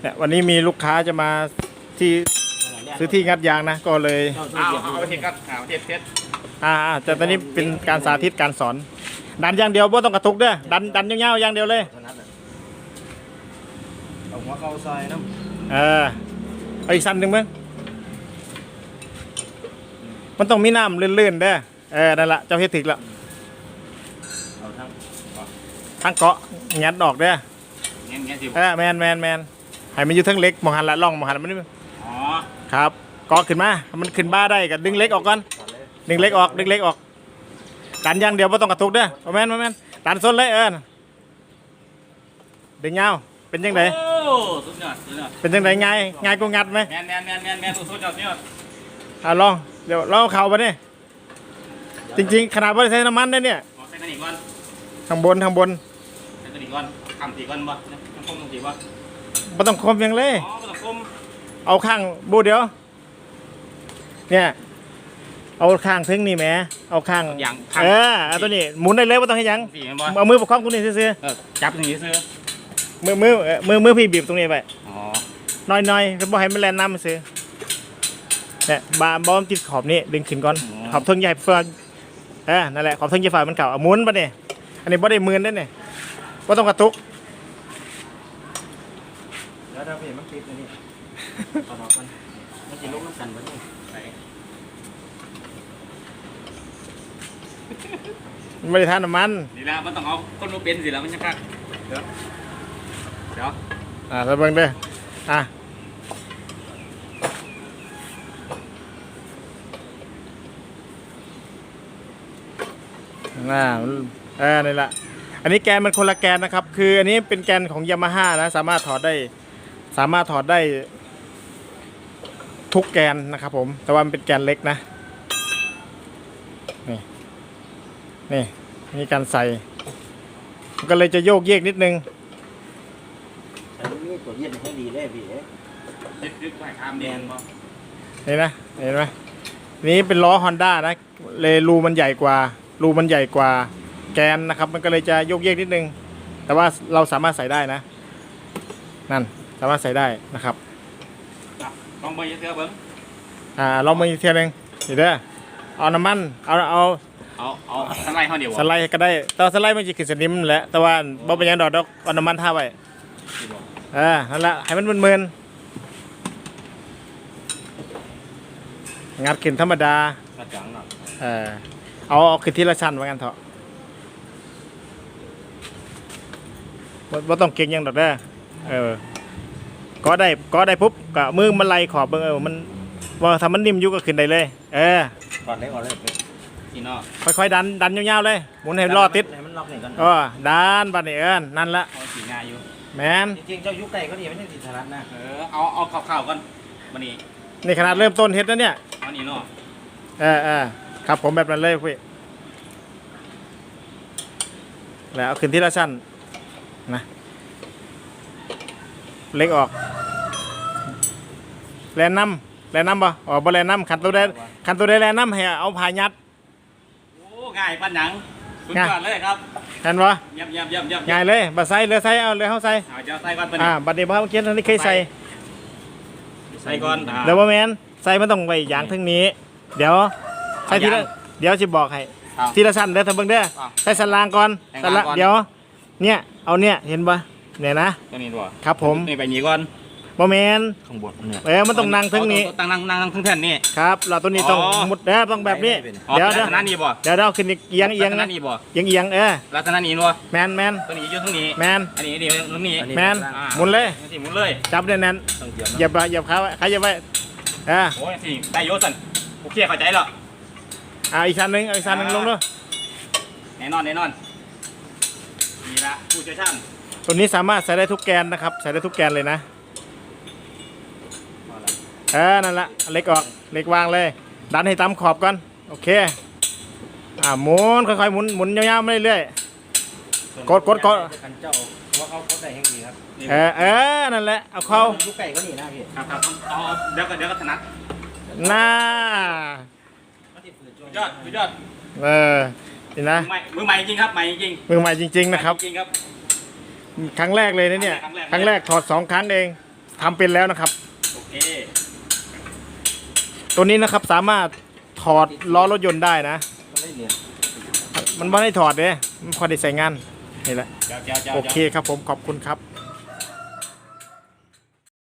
เนี่ยวันนี้มีลูกค้าจะมาที่ซื้อที่งัดยางนะ ก็เลยเอาเอาเอาเอาเอาไปเทสครับเอาเทสเทสอ่าอ่าแต่ตอนนี้เป็นการสาธิตการสอน ดันอย่างเดียวบ่ต้องกระตุกเด้อดันดันยาวๆอย่างเดียวเลยเท่านั้นน่ะเอาหัวเข้าซอยน้เออเอาอีกสั้นหนึ่งมั้งมันต้องมีน้ำลื่นๆเด้อเออนั่นแหละเจ้าเฮ็ดถึกแล้วำเอาทั้งทั้งเกาะงัดออกเด้อเงี้ยเงี้ยสิเออแมนแมนแมน ให้มันอยู่ทั้งเล็กมองหันละล่องมองหันมันนี่อ๋อครับเกาะขึ้นมาให้มันขึ้นบ้าได้ก็ดึงเล็กออกก่อนก่อนเลยดึงเล็กออกดึงเล็กออกดันอย่างเดียวไม่ต้องกระตุกเด้อบ่แม่นบ่แม่นดันส้นเลยเอิ้นดึงยาวเป็นจังไดโอ้สุดยอดสุดยอดเป็นจังไดง่ายง่ายกว่างัดไหมแมนแมนแมนแมนแมนสุดยอดสุดยอดอะลองเดี๋ยวลองเอาเข่าไปนี่จริงๆ ขนาดบ่ได้ใช้น้ำมันเด้อเนี่ยเอาใส่กันอีกก่อนข้างบนข้างบนใส่กันอีกก่อนคำตีก่อนบ่ต้องคมตีบ่ บ่ต้องคมยังเลย อ๋อไม่ต้องคมเอาข้างบูเดียว เนี่ย เอาข้างทึงนี่แหมเอาข้างอย่าง เออเอาตัวนี้หมุนได้เลยบ่ต้องให้หยังตีมันบ่เอามือประคองตรงนี้ซื่อเออจับตรงนี้ซื้อๆมือมือเอ่อมือมือพี่บีบตรงนี้ไปอ๋อน้อยๆแล้วบ่ให้มันแล่นน้ำมันซื้อเนี่ยบาบอมติดขอบนี่ดึงขึ้นก่อนขอบเทึงใหญ่เฟืองเออนั่นแหละขอบเทึงใหญ่ฝ่ามันเก่าเอาหมุนปะเนี่ยอันนี้บ่ได้หมืนได้เนี่ยบ่ต้องกระตุก แล้วถ้าพี่มันติดอันนี่เอาออกกันมันจะลุกน้ำกันวะนี่ใส่มันไม่ได้ทานน้ำมัน นี่แหละมันต้องเอาคนมาเป็นสิแล้วมันจะคักเดี๋ยวเดี๋ยวอ่าแล้วเบิ่งเด้ออะน่าเออนี่แหละอันนี้แกนมันคนละแกนนะครับ คืออันนี้เป็นแกนของยามาฮ่านะ สามารถถอดได้ สามารถถอดได้ทุกแกนนะครับผม แต่ว่ามันเป็นแกนเล็กนะ นี่ นี่ มีการใส่มันก็เลยจะโยกเยกนิดนึงแต่ลูกนี้ตัวเย็นให้ดีเลยพี่เอ๊ะยึดยึดไว้ข้ามเด่นบ่เห็นไหมเห็นไหมนี่เป็นล้อ Honda นะ เลยรูมันใหญ่กว่า รูมันใหญ่กว่าแกนนะครับ มันก็เลยจะโยกเยกนิดนึง แต่ว่าเราสามารถใส่ได้นะ นั่น สามารถใส่ได้นะครับอะลองเบิ่งเสื้อเบิ่งอ่าลองมาอีกเทียหนึงเดี๋ยวเด้อเอาน้ำมันเอาเอาเอาเอาสไลด์เขาเดียวสไลด์ก็ได้แต่ว่าสไลด์มันจะขึ้นสนิมแหละแต่ว่าบ่เป็นหยังดอกดอกเอาน้ำมันท่าไว้เออนั่นแหละให้มันมึนๆงัดขึ้นธรรมดากระจังหน่อยเออเอาเอาขึ้นทีละชั้นว่างั้นเถอะบ่บ่ต้องเก่งหยังดอกเด้อเออ ก็ได้ก็ได้ปุ๊บก็มือมันไล่ขอบเบิ่งเออมันว่าถ้ามันนิ่มอยู่ก็ขึ้นได้เลย เออก่อนเลยก่อนเลยพี่สีนอกค่อยๆดันดันยาวๆเลยหมุนให้รอติดให้มันล็อกนี่ก่อนเออดันบัดนี้เอิ้นนั่นละเอาสีงาอยู่แมนจริงๆเจ้ายุคไก่ก็ดีไม่ใช่ติดสลัดนะเออเอาเอาข่าวๆก่อนวันนี้นี่ขนาดเริ่มต้นเฮ็ดแล้วเนี่ยเอานี่เนาะเออเออครับผมแบบนั้นเลยพี่แล้วเอาขึ้นทีละชั้นนะเล็กออก แลนน้ำแลนน้ำบ่อ๋อบ่แลนน้ำขันตัวได้ขันตัวได้แลนน้ำให้เอาผายัดโอ้ง่ายปันหยังสุดยอดเลยครับเห็นบ่เยี่ยมเยี่ยมเยี่ยมเยี่ยมง่ายเลยบัดใส่เหลือใส่เอาเหลือเฮาใส่เอาเจ้าใส่ก่อนปันอ่าบัดนี้บ่เฮาเมื่อกี้ท่านนี้เคยใส่ใส่ก่อนอ่าเดี๋ยวบ่แม่นใส่มันต้องไว้อย่างทั้งนี้ เดี๋ยวใส่ทีละเอาอย่างเดี๋ยวสิบอกให้เอาทีละสั้นเด้อท่านเบิ่งเด้อเอาใส่สันล่างก่อนแทงสันล่าละงก่อนเดี๋ยวเนี่ยเอาเนี่ยเห็นปะเนี่ยนะตัวนี้ด้วยครับผมนี่ไปนี้ก่อน บ่แมนข้างบนเนี่ยเออมันต้องนั่งทั้งนี้ตั้งนั่งนั่งนั่งทั้งแผ่นนี่ครับเราตัวนี้ต้องอ๋อมุดเด้อต้องแบบนี้อ๋อเดี๋ยวลัเดี๋ยวกษณะนี้บ่เดี๋ยวเดี๋ยวขึ้นอีกเอียงเอียงลักษณะนะนี้บ่เอียงเอียงเออลักษณะนี้บ่แมนแมนตัวนี้อยู่ตรงนี้แมนอันนี้นี่ตรงนี้แมนอ่าหมุนเลยนี่สิหมุนเลยจับแน่นต้องเกี่ยวๆอย่าไปอย่าขาไว้ขาอย่าไว้เออโอ้ยสิได้โยสันโอเคเข้าใจแล้วอ่าอีกชั้นหนึงเอาอีกชั้นหนึงลงด้วยแน่นอนแน่นอนนี่ละผู้เชี่ยวชาญตัวนี้สามารถใส่ได้ทุกแกนนะครับใส่ได้ทุกแกนเลยนะ เออนั่นละเอาเล็กออกเล็กวางเลย ดันให้ตามขอบก่อนโอเคอ่าหมุนค่อยๆหมุนหมุนยาวๆไปเรื่อยกดกดกดกันเจ้าเพราะเขาเขาได้แห่งดีครับนี่เออเออนั่นแหละเอาเข้ายุคไก่ก็นี่นะพี่ครับครับเอาเอาเดี๋ยวก็เดี๋ยวก็ถนัดหน้ามันติดฝืนสุดยอดสุดยอดเออนี่นะมือใหม่มือใหม่จริงครับใหม่จริงมือใหม่จริง ๆ นะครับจริงครับครั้งแรกเลยนะเนี่ยคครั้รั้งงแรแรกกถอดสองครั้งเองทำเป็นแล้วนะครับ โอเค ตัวนี้นะครับสามารถถอดล้อรถยนต์ได้นะ มันได้เหรียญมันไม่ได้ถอดเด้มันพอได้ใส่งานนี่แหละเจ้าเจ้าเจ้าโอเคครับผมขอบคุณครับเ